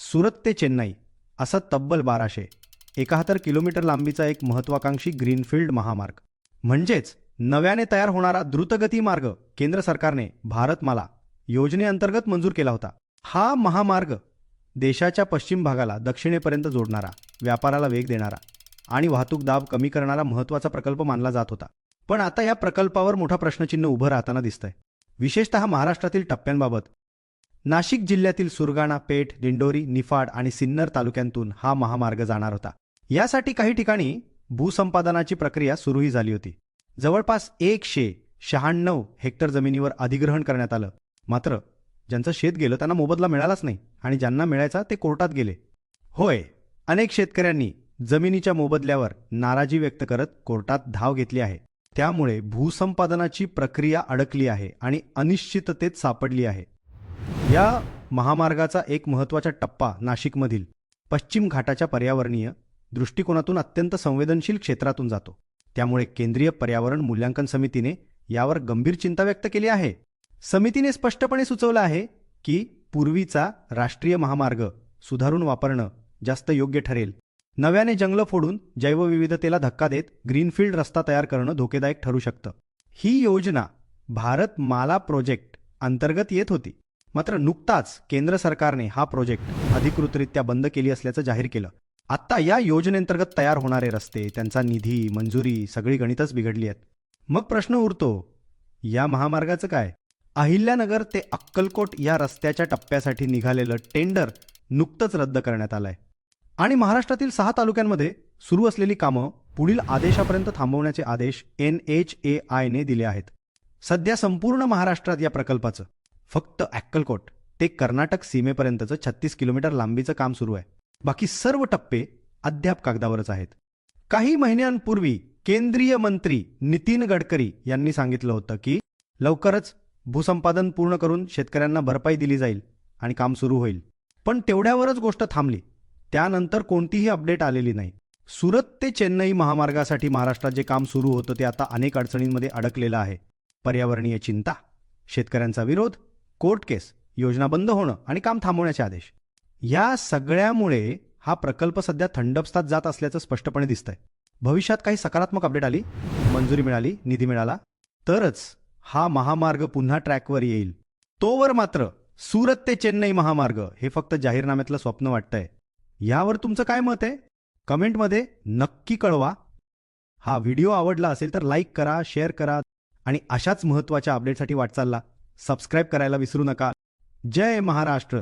सुरत ते चेन्नई असा तब्बल बाराशे एकाहत्तर किलोमीटर लांबीचा एक महत्वाकांक्षी ग्रीनफील्ड महामार्ग. म्हणजेच नव्याने तयार होणारा द्रुतगती मार्ग केंद्र सरकारने भारतमाला योजनेअंतर्गत मंजूर केला होता. हा महामार्ग देशाच्या पश्चिम भागाला दक्षिणेपर्यंत जोडणारा व्यापाराला वेग देणारा आणि वाहतूक दाब कमी करणारा महत्त्वाचा प्रकल्प मानला जात होता. पण आता या प्रकल्पावर मोठा प्रश्नचिन्ह उभं राहताना दिसतंय. विशेषतः महाराष्ट्रातील टप्प्यांबाबत नाशिक जिल्ह्यातील सुरगाणा पेठ दिंडोरी निफाड आणि सिन्नर तालुक्यांतून हा महामार्ग जाणार होता. यासाठी काही ठिकाणी भूसंपादनाची प्रक्रिया सुरूही झाली होती. जवळपास एकशे शहाण्णव हेक्टर जमिनीवर अधिग्रहण करण्यात आलं. मात्र ज्यांचं शेत गेलं त्यांना मोबदला मिळालाच नाही आणि ज्यांना मिळायचा ते कोर्टात गेले. होय अनेक शेतकऱ्यांनी जमिनीच्या मोबदल्यावर नाराजी व्यक्त करत कोर्टात धाव घेतली आहे. त्यामुळे भूसंपादनाची प्रक्रिया अडकली आहे आणि अनिश्चिततेत सापडली आहे. या महामार्गाचा एक महत्त्वाचा टप्पा नाशिकमधील पश्चिम घाटाच्या पर्यावरणीय दृष्टिकोनातून अत्यंत संवेदनशील क्षेत्रातून जातो. त्यामुळे केंद्रीय पर्यावरण मूल्यांकन समितीने यावर गंभीर चिंता व्यक्त केली आहे. समितीने स्पष्टपणे सुचवलं आहे की पूर्वीचा राष्ट्रीय महामार्ग सुधारून वापरणं जास्त योग्य ठरेल. नव्याने जंगलं फोडून जैवविविधतेला धक्का देत ग्रीनफील्ड रस्ता तयार करणं धोकेदायक ठरू शकतं. ही योजना भारत माला प्रोजेक्ट अंतर्गत येत होती. मात्र नुकताच केंद्र सरकारने हा प्रोजेक्ट अधिकृतरित्या बंद केली असल्याचं जाहीर केलं. आत्ता या योजनेअंतर्गत तयार होणारे रस्ते त्यांचा निधी मंजुरी सगळी गणितच बिघडली आहेत. मग प्रश्न उरतो या महामार्गाचं काय? अहिल्यानगर ते अक्कलकोट या रस्त्याच्या टप्प्यासाठी निघालेलं टेंडर नुकतंच रद्द करण्यात आलंय. आणि महाराष्ट्रातील सहा तालुक्यांमध्ये सुरू असलेली कामं पुढील आदेशापर्यंत थांबवण्याचे आदेश एन एच ए आयने दिले आहेत. सध्या संपूर्ण महाराष्ट्रात या प्रकल्पाचं फक्त अक्कलकोट ते कर्नाटक सीमेपर्यंतचं छत्तीस किलोमीटर लांबीचं काम सुरू आहे. बाकी सर्व टप्पे अद्याप कागदावरच आहेत. काही महिन्यांपूर्वी केंद्रीय मंत्री नितीन गडकरी यांनी सांगितलं होतं की लवकरच भूसंपादन पूर्ण करून शेतकऱ्यांना भरपाई दिली जाईल आणि काम सुरू होईल. पण तेवढ्यावरच गोष्ट थांबली. त्यानंतर कोणतीही अपडेट आलेली नाही. सुरत ते चेन्नई महामार्गासाठी महाराष्ट्रात जे काम सुरू होतं ते आता अनेक अडचणींमध्ये अडकलेलं आहे. पर्यावरणीय चिंता शेतकऱ्यांचा विरोध कोर्ट केस योजना बंद होणं आणि काम थांबवण्याचे आदेश. या सगळ्यामुळे हा प्रकल्प सध्या थंडपस्तात जात असल्याचं स्पष्टपणे दिसतंय. भविष्यात काही सकारात्मक अपडेट आली मंजुरी मिळाली निधी मिळाला तरच हा महामार्ग पुन्हा ट्रॅकवर येईल. तोवर मात्र सुरत ते चेन्नई महामार्ग हे फक्त जाहीरनाम्यातलं स्वप्न वाटतंय. यावर तुमचं काय मत आहे? कमेंटमध्ये नक्की कळवा. हा व्हिडिओ आवडला असेल तर लाईक करा शेअर करा आणि अशाच महत्त्वाच्या अपडेटसाठी वाटचालला सबस्क्राईब करायला विसरू नका. जय महाराष्ट्र.